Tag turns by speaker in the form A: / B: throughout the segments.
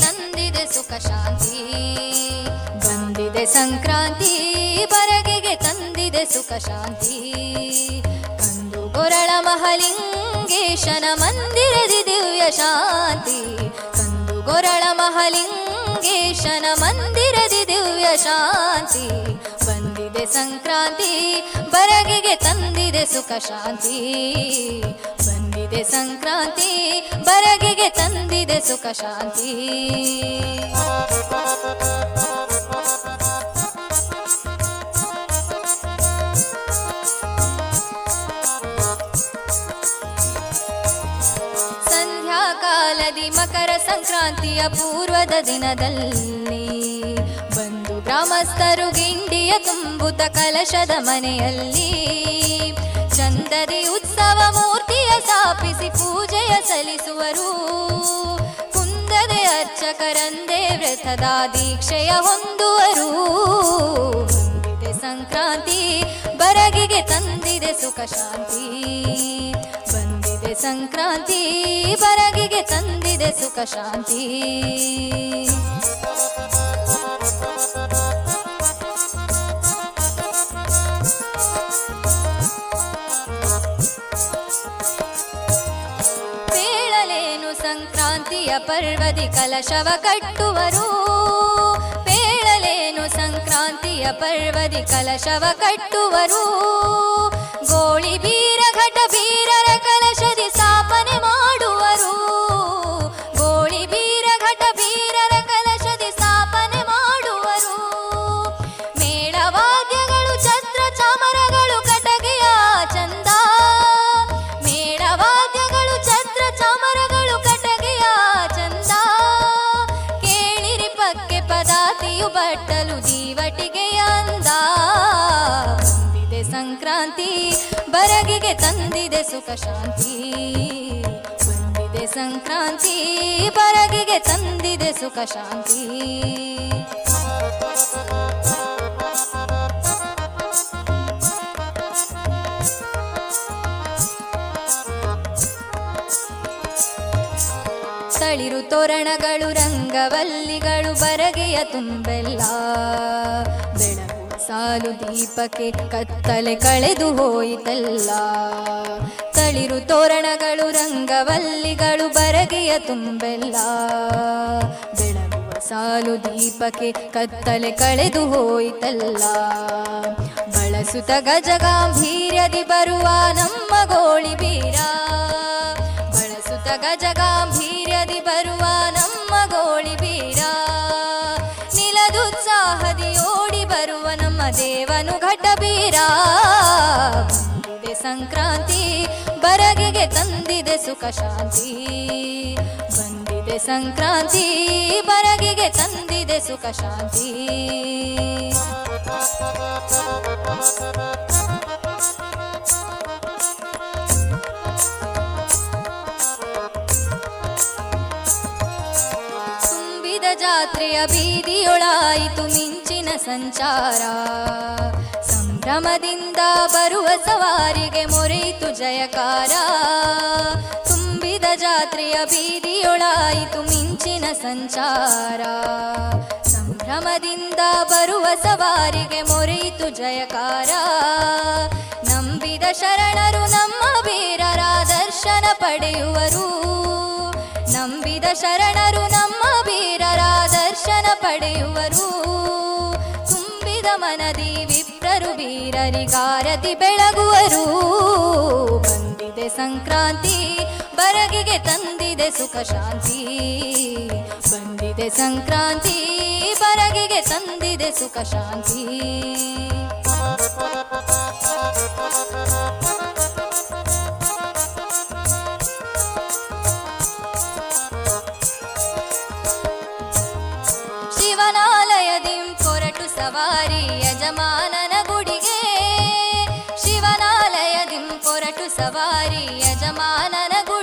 A: ತಂದಿದೆ ಸುಖ ಶಾಂತಿ. ಬಂದಿದೆ ಸಂಕ್ರಾಂತಿ, ಬರಗೆಗೆ ತಂದಿದೆ ಸುಖ ಶಾಂತಿ. ಕಂದು ಗೊರಳ ಮಹಲಿಂಗೇಶನ ಮಂದಿರದಿ ದಿವ್ಯ ಶಾಂತಿ. ಕಂದು ಗೊರಳ ಮಹಲಿಂಗೇಶನ ಮಂದಿರದಿ ದಿವ್ಯ ಶಾಂತಿ. ಬಂದಿದೆ ಸಂಕ್ರಾಂತಿ, ಬರಗೆಗೆ ತಂದಿದೆ ಸುಖ ಶಾಂತಿ. ಬಂದಿದೆ ಸಂಕ್ರಾಂತಿ, ಬರಗಿಗೆ ತಂದಿದೆ ಸುಖ ಶಾಂತಿ. ಸಂಧ್ಯಾಕಾಲದಿ ಮಕರ ಸಂಕ್ರಾಂತಿಯ ಪೂರ್ವದ ದಿನದಲ್ಲಿ ಬಂದು ಗ್ರಾಮಸ್ಥರು ಗಿಂಡಿಯ ತುಂಬುತ ಕಲಶದ ಮನೆಯಲ್ಲಿ ಚಂದದಿ ಉತ್ಸವ ಮೂರ್ತಿಯ ಸ್ಥಾಪಿಸಿ ಪೂಜೆಯ ಸಲ್ಲಿಸುವರು. ಕುಂದದೆ ಅರ್ಚಕರಂದೇ ವ್ರತದ ದೀಕ್ಷೆಯ ಹೊಂದುವರು. ಬಂದಿದೆ ಸಂಕ್ರಾಂತಿ, ಬರಗಿಗೆ ತಂದಿದೆ ಸುಖ ಶಾಂತಿ. ಬಂದಿದೆ ಸಂಕ್ರಾಂತಿ, ಬರಗಿಗೆ ತಂದಿದೆ ಸುಖ ಶಾಂತಿ. ಸಂಕ್ರಾಂತಿಯ ಪರ್ವದಿ ಕಲಶವ ಕಟ್ಟುವರು. ಪೇಳಲೇನು ಸಂಕ್ರಾಂತಿಯ ಪರ್ವದಿ ಕಲಶವ ಕಟ್ಟುವರು. ಗೋಳಿ ಬಟ್ಟಲು ಜೀವಟಿಗೆ ಅಂದ. ಬಂದಿದೆ ಸಂಕ್ರಾಂತಿ, ಬರಗಿಗೆ ತಂದಿದೆ ಸುಖ ಶಾಂತಿ. ಬಂದಿದೆ ಸಂಕ್ರಾಂತಿ, ಬರಗಿಗೆ ತಂದಿದೆ ಸುಖ ಶಾಂತಿ. ತಳಿರು ತೋರಣಗಳು, ರಂಗವಲ್ಲಿಗಳು, ಬರಗೆಯ ತುಂಬೆಲ್ಲ. ಬೆಳಗು ಸಾಲು ದೀಪಕ್ಕೆ ಕತ್ತಲೆ ಕಳೆದು ಹೋಯಿತಲ್ಲ. ತಳಿರು ತೋರಣಗಳು, ರಂಗವಲ್ಲಿಗಳು, ಬರಗೆಯ ತುಂಬೆಲ್ಲ. ಬೆಳಗುವ ಸಾಲು ದೀಪಕ್ಕೆ ಕತ್ತಲೆ ಕಳೆದು ಹೋಯಿತಲ್ಲ. ಬಳಸುತ್ತ ಗಜಗಾಂಭೀರ್ಯದಿ ಬರುವ ನಮ್ಮ ಗೋಳಿ ಬೀರ ಬಳಸುತ್ತ ಜಗಾಂಭೀರ್ಯದಿ ಬರುವ ನಮ್ಮ ಗೋಳಿ ಬೀರ. ನಿಲದುತ್ಸಾಹದಿ ಓಡಿ ಬರುವ ನಮ್ಮ ದೇವನು ಘಟಬೀರ ಬಂದಿದೆ ಸಂಕ್ರಾಂತಿ, ಬರಗಿಗೆ ತಂದಿದೆ ಸುಖ ಶಾಂತಿ. ಬಂದಿದೆ ಸಂಕ್ರಾಂತಿ, ಬರಗಿಗೆ ತಂದಿದೆ ಸುಖ ಶಾಂತಿ. ಬೀದಿಯೊಳಾಯಿತು ಮಿಂಚಿನ ಸಂಚಾರ. ಸಂಭ್ರಮದಿಂದ ಬರುವ ಸವಾರಿಗೆ ಮೊರೆಯಿತು ಜಯಕಾರ. ತುಂಬಿದ ಜಾತ್ರೆಯ ಬೀದಿಯೊಳಾಯಿತು ಮಿಂಚಿನ ಸಂಚಾರ. ಸಂಭ್ರಮದಿಂದ ಬರುವ ಸವಾರಿಗೆ ಮೊರೆಯಿತು ಜಯಕಾರ. ನಂಬಿದ ಶರಣರು ನಮ್ಮ ವೀರರ ದರ್ಶನ ಪಡೆಯುವರು. ನಂಬಿದ ಶರಣರು ನಮ್ಮ ವೀರರ ದರ್ಶನ ಪಡೆಯುವರು. ತುಂಬಿದ ಮನದಿ ವಿಪ್ರರು ವೀರರಿಗಾರತಿ ಬೆಳಗುವರು. ಬಂದಿದೆ ಸಂಕ್ರಾಂತಿ, ಬರಗಿಗೆ ತಂದಿದೆ ಸುಖ ಶಾಂತಿ. ಬಂದಿದೆ ಸಂಕ್ರಾಂತಿ, ಬರಗಿಗೆ ತಂದಿದೆ ಸುಖ ಶಾಂತಿ. ಸವಾರಿ ಯಜಮಾನನ ಗುಡಿಗೆ ಶಿವನಾಲಯದಿಂ ಕೊರಟು ಸವಾರಿ ಯಜಮಾನನ ಗುಡಿಗೆ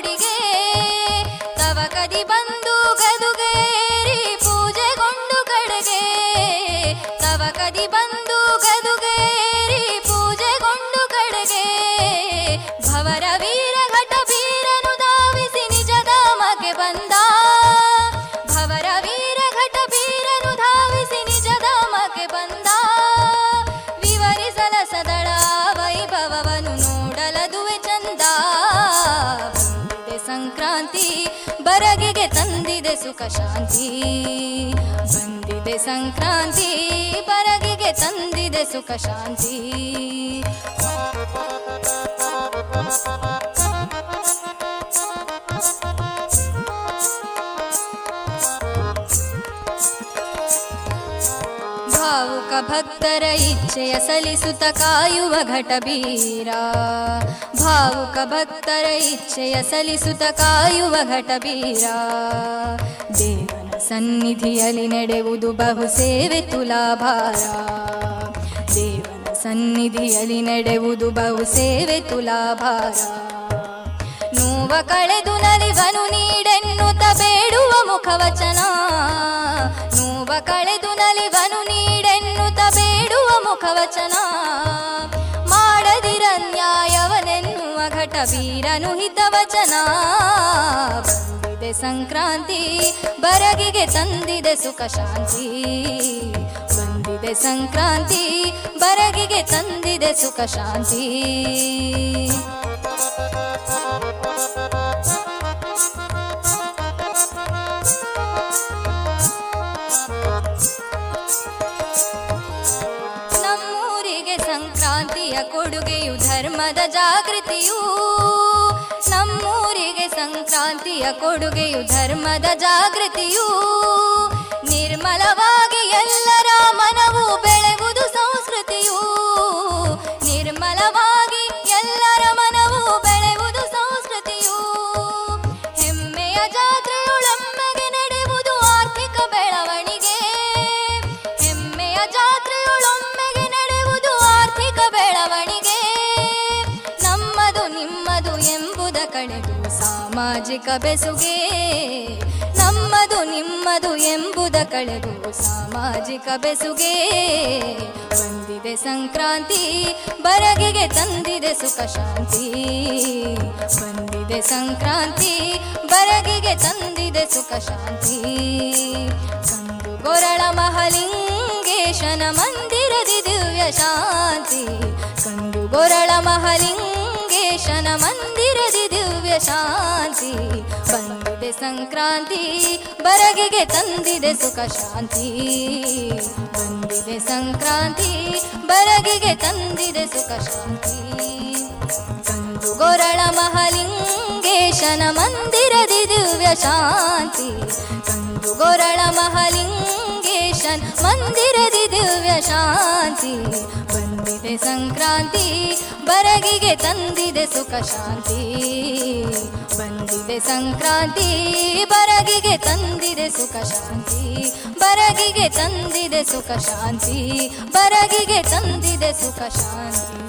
A: ಬರಗಿಗೆ ತಂದಿದೆ ಸುಖ ಶಾಂತಿ. ಬಂದಿದೆ ಸಂಕ್ರಾಂತಿ, ಬರಗಿಗೆ ತಂದಿದೆ ಸುಖ ಶಾಂತಿ. ಭಾವುಕ ಭಕ್ತರ ಇಚ್ಛೆಯ ಸಲಿಸುತ್ತ ಕಾಯುವ ಘಟಬೀರ. ಭಾವುಕ ಭಕ್ತರ ಇಚ್ಛೆಯ ಸಲಿಸುತ್ತ ಕಾಯುವ ಘಟಬೀರ ದೇವನ ಸನ್ನಿಧಿಯಲ್ಲಿ ನಡೆಯುವುದು ಬಹು ಸೇವೆ ತುಲಾಭಾರ. ದೇವನ ಸನ್ನಿಧಿಯಲ್ಲಿ ನಡೆಯುವುದು ಬಹು ಸೇವೆ ತುಲಾಭಾರ. ನೋವ ಕಳೆದು ನಲಿವನು ನೀಡೆನ್ನುತ್ತ ಬೇಡುವ ಮುಖವಚನ. ನೋವ ಕಳೆದು ನಲಿವನು ನೀಡೆನ್ನುತ್ತ ಬೇಡುವ ಮುಖವಚನ. ವಚನ. ಹಿತವಚನ ಬಂದಿದೆ ಸಂಕ್ರಾಂತಿ ಬರಗಿಗೆ ತಂದಿದೆ ಸುಖ ಶಾಂತಿ. ಬಂದಿದೆ ಸಂಕ್ರಾಂತಿ ಬರಗಿಗೆ ತಂದಿದೆ ಸುಖ ಶಾಂತಿ. ಸಂಕ್ರಾಂತಿಯ ಕೊಡುಗೆಯು ಧರ್ಮದ ಜಾಗೃತಿಯು. ನಮ್ಮೂರಿಗೆ ಸಂಕ್ರಾಂತಿಯ ಕೊಡುಗೆಯು ಧರ್ಮದ ಜಾಗೃತಿಯು. ನಿರ್ಮಲವಾಗಿ ಕಳೆದು ಸಾಮಾಜಿಕ ಬೆಸುಗೆ. ನಮ್ಮದು ನಿಮ್ಮದು ಎಂಬುದ ಕಳೆದು ಸಾಮಾಜಿಕ ಬೆಸುಗೆ. ಬಂದಿದೆ ಸಂಕ್ರಾಂತಿ, ಬರಗಿಗೆ ತಂದಿದೆ ಸುಖ ಶಾಂತಿ. ಬಂದಿದೆ ಸಂಕ್ರಾಂತಿ, ಬರಗಿಗೆ ತಂದಿದೆ ಸುಖ ಶಾಂತಿ. ಕಂದು ಗೊರಳ ಮಹಲಿಂಗೇಶನ ಮಂದಿರದಿ ದಿವ್ಯ ಶಾಂತಿ. ಕಂದು ಗೊರಳ ಮಹಲಿಂಗೇಶನ ಮಂದಿರದಿ ಶಾಂತಿ, ಬಂದಿದೆ ಸಂಕ್ರಾಂತಿ, ಬರಗಿಗೆ ತಂದಿದೆ ಸುಖ ಶಾಂತಿ. ಬಂದಿದೆ ಸಂಕ್ರಾಂತಿ, ಬರಗಿಗೆ ತಂದಿದೆ ಸುಖ ಶಾಂತಿ. ಕಂದು ಗೊರಳ ಮಹಲಿಂಗೇಶನ ಮಂದಿರದಿ ದಿವ್ಯ ಶಾಂತಿ. ಕಂದು ಗೊರಳ ಮಹಲಿಂಗೇಶನ ಮಂದಿರದಿ ದಿವ್ಯ ಶಾಂತಿ, ಬಂದಿದೆ ಸಂಕ್ರಾಂತಿ, ಬರಗಿಗೆ ತಂದಿದೆ ಸುಖ ಶಾಂತಿ. ಬಂದಿದೆ ಸಂಕ್ರಾಂತಿ, ಬರಗಿಗೆ ತಂದಿದೆ ಸುಖ ಶಾಂತಿ. ಬರಗಿಗೆ ತಂದಿದೆ ಸುಖ ಶಾಂತಿ, ಬರಗಿಗೆ ತಂದಿದೆ ಸುಖ ಶಾಂತಿ.